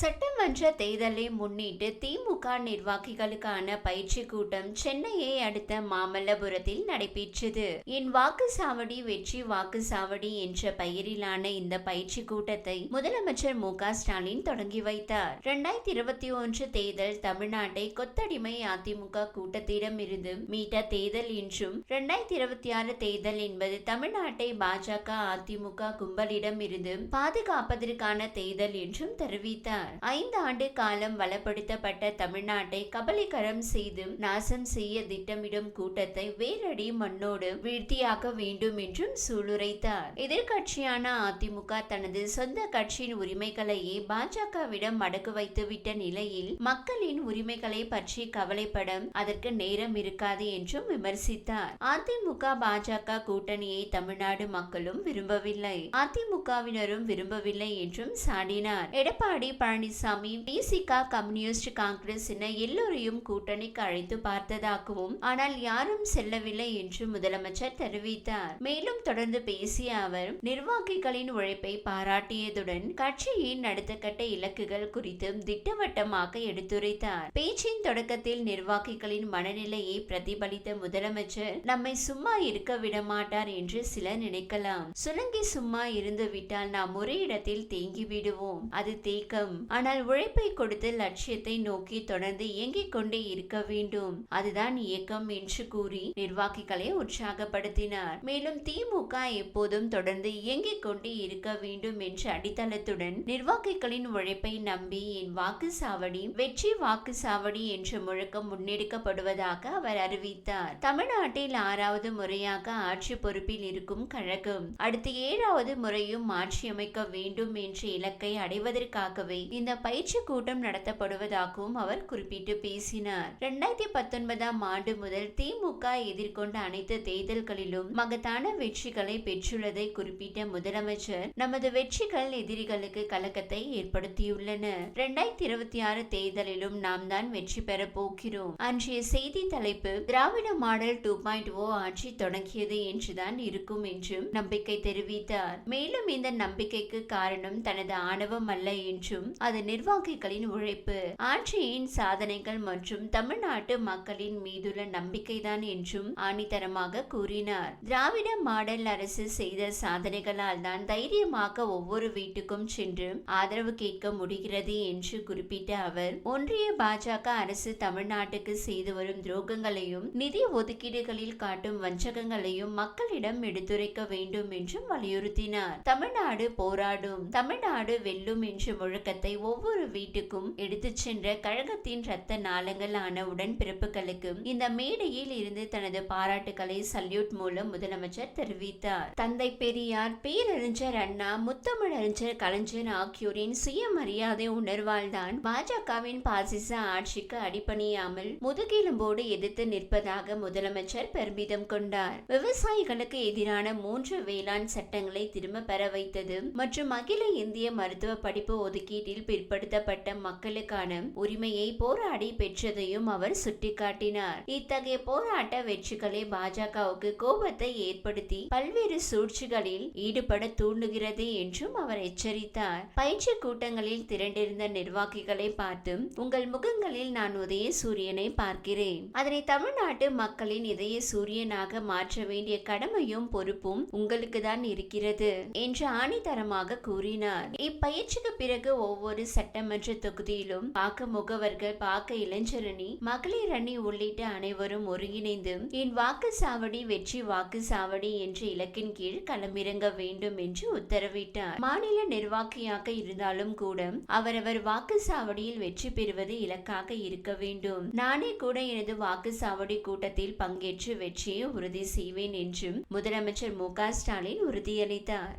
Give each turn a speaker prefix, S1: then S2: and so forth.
S1: சட்டமன்ற தேர்தலை முன்னிட்டு திமுக நிர்வாகிகளுக்கான பயிற்சி கூட்டம் சென்னையை அடுத்த மாமல்லபுரத்தில் நடைபெற்றது. என் வாக்குச்சாவடி வெற்றி வாக்குச்சாவடி என்ற பெயரிலான இந்த பயிற்சி கூட்டத்தை முதலமைச்சர் மு ஸ்டாலின் தொடங்கி வைத்தார். இரண்டாயிரத்தி இருபத்தி ஒன்று தேர்தல் தமிழ்நாட்டை கொத்தடிமை அதிமுக கூட்டத்திடம் இருந்து மீட்ட தேர்தல் என்றும் இரண்டாயிரத்தி இருபத்தி ஆறு தேர்தல் என்பது தமிழ்நாட்டை பாஜக அதிமுக கும்பலிடம் இருந்து பாதுகாப்பதற்கான தேர்தல் என்றும் தெரிவித்தார். ஐந்து ஆண்டு காலம் வளப்படுத்தப்பட்ட தமிழ்நாட்டை கபலீகரம் செய்து நாசம் செய்ய திட்டமிடும் கூட்டத்தை வேரடி மண்ணோடு வீழ்த்தியாக்க வேண்டும் என்றும் சூளுரைத்தார். எதிர்கட்சியான அதிமுக தனது சொந்த கட்சியின் உரிமைகளையே பாஜகவிடம் மடக்கு வைத்துவிட்ட நிலையில் மக்களின் உரிமைகளை பற்றி கவலைப்பட அதற்கு நேரம் இருக்காது என்றும் விமர்சித்தார். அதிமுக பாஜக கூட்டணியை தமிழ்நாடு மக்களும் விரும்பவில்லை. அதிமுகவினரும் விரும்பவில்லை என்றும் சாடினார். எடப்பாடி பழனிசாமி பிசிகா கம்யூனிஸ்ட் காங்கிரஸ் என எல்லோரையும் கூட்டணிக்கு அழைத்து பார்த்ததாகவும் ஆனால் யாரும் செல்லவில்லை என்று முதலமைச்சர் தெரிவித்தார். மேலும் தொடர்ந்து பேசிய அவர் நிர்வாகிகளின் உழைப்பை பாராட்டியதுடன் கட்சியின் அடுத்த கட்ட இலக்குகள் குறித்தும் திட்டவட்டமாக எடுத்துரைத்தார். பேச்சின் தொடக்கத்தில் நிர்வாகிகளின் மனநிலையை பிரதிபலித்த முதலமைச்சர் நம்மை சும்மா இருக்க விட மாட்டார் என்று சிலர் நினைக்கலாம். சுலங்கி சும்மா இருந்து விட்டால் நாம் ஒரே இடத்தில் தேங்கி விடுவோம் அது தேக்கம். ஆனால் உழைப்பை கொடுத்து லட்சியத்தை நோக்கி தொடர்ந்து இயங்கிக் கொண்டே இருக்க வேண்டும். அதுதான் இயக்கம் என்று கூறி நிர்வாகிகளை உற்சாகப்படுத்தினார். மேலும் திமுக எப்போதும் தொடர்ந்து இயங்கிக் கொண்டே இருக்க வேண்டும் என்ற அடித்தளத்துடன் நிர்வாகிகளின் உழைப்பை நம்பி என் வாக்கு சாவடி வெற்றி வாக்கு சாவடி என்ற முழக்கம் முன்னெடுக்கப்படுவதாக அவர் அறிவித்தார். தமிழ்நாட்டில் ஆறாவது முறையாக ஆட்சி பொறுப்பில் இருக்கும் கழகம் அடுத்து ஏழாவது முறையும் மாற்றியமைக்க வேண்டும் என்ற இலக்கை அடைவதற்காகவே இந்த பயிற்சி கூட்டம் நடத்தப்படுவதாகவும் அவர் குறிப்பிட்டு பேசினார். இரண்டாயிரத்தி பத்தொன்பதாம் ஆண்டு முதல் திமுக எதிர்கொண்ட அனைத்து தேர்தல்களிலும் மகத்தான வெற்றிகளை பெற்றுள்ளதை குறிப்பிட்ட முதலமைச்சர் நமது வெற்றிகள் எதிரிகளுக்கு கலக்கத்தை ஏற்படுத்தியுள்ளன இரண்டாயிரத்தி இருபத்தி ஆறு தேர்தலிலும் நாம் தான் வெற்றி பெற போகிறோம். அன்றைய செய்தி தலைப்பு திராவிட மாடல் டூ பாயிண்ட் ஓ ஆட்சி தொடங்கியது என்றுதான் இருக்கும் என்றும் நம்பிக்கை தெரிவித்தார். மேலும் இந்த நம்பிக்கைக்கு காரணம் தனது ஆணவம் அல்ல என்றும் அது நிர்வாகிகளின் உழைப்பு. ஆட்சியின் சாதனைகள் மற்றும் தமிழ்நாட்டு மக்களின் மீதுள்ள நம்பிக்கைதான் என்றும் ஆணித்தரமாக கூறினார். திராவிட மாடல் அரசு செய்த சாதனைகளால் தான் தைரியமாக ஒவ்வொரு வீட்டுக்கும் சென்று ஆதரவு கேட்க முடிகிறது என்று குறிப்பிட்ட அவர் ஒன்றிய பாஜக அரசு தமிழ்நாட்டுக்கு செய்து வரும் துரோகங்களையும் நிதி ஒதுக்கீடுகளில் காட்டும் வஞ்சகங்களையும் மக்களிடம் எடுத்துரைக்க வேண்டும் என்றும் வலியுறுத்தினார். தமிழ்நாடு போராடும் தமிழ்நாடு வெல்லும் என்று முழக்கத்தை ஒவ்வொரு வீட்டுக்கும் எடுத்து சென்ற கழகத்தின் இரத்த நாளங்களான உடன்பிறப்புகளுக்கு இந்த மேடையில் இருந்து தனது பாராட்டுகளை சல்யூட் மூலம் முதலமைச்சர் தெரிவித்தார். தந்தை பெரியார் பேரறிஞர் அண்ணா முத்தமிழறிஞர் கலைஞர் ஆகியோரின் சுயமரியாதை உணர்வால் தான் பாஜகவின் பாசிச ஆட்சிக்கு அடிபணியாமல் முதுகெலும்போடு எதிர்த்து நிற்பதாக முதலமைச்சர் பெருமிதம் கொண்டார். விவசாயிகளுக்கு எதிரான மூன்று வேளாண் சட்டங்களை திரும்ப பெற வைத்தது மற்றும் அகில இந்திய மருத்துவ படிப்பு ஒதுக்கீட்டில் பிற்படுத்தப்பட்ட மக்களுக்கான உரிமையை போராடி பெற்றதையும் அவர் சுட்டிக்காட்டினார். இத்தகைய போராட்ட வெற்றிகளை பாஜகவுக்கு கோபத்தை ஏற்படுத்தி பல்வேறு சூழ்ச்சிகளில் ஈடுபட தூண்டுகிறது என்றும் அவர் எச்சரித்தார். பயிற்சி கூட்டங்களில் திரண்டிருந்த நிர்வாகிகளை பார்த்து உங்கள் முகங்களில் நான் உதய சூரியனை பார்க்கிறேன். அதனை தமிழ்நாட்டு மக்களின் இதய சூரியனாக மாற்ற வேண்டிய கடமையும் பொறுப்பும் உங்களுக்கு தான் இருக்கிறது என்று ஆணித்தரமாக கூறினார். இப்பயிற்சிக்கு பிறகு ஒவ்வொரு சட்டமன்ற தொகுதியிலும் பாக்க முகவர்கள் பாக்க இளைஞரணி மகளிர் அணி உள்ளிட்ட அனைவரும் ஒருங்கிணைந்து என் வாக்கு சாவடி வெற்றி வாக்கு சாவடி என்ற இலக்கின் கீழ் களமிறங்க வேண்டும் என்று உத்தரவிட்டார். மாநில நிர்வாகியாக இருந்தாலும் கூட அவரவர் வாக்கு சாவடியில் வெற்றி பெறுவது இலக்காக இருக்க வேண்டும். நானே கூட எனது வாக்கு சாவடி கூட்டத்தில் பங்கேற்று வெற்றியை உறுதி செய்வேன் என்றும் முதலமைச்சர் மு க ஸ்டாலின் உறுதியளித்தார்.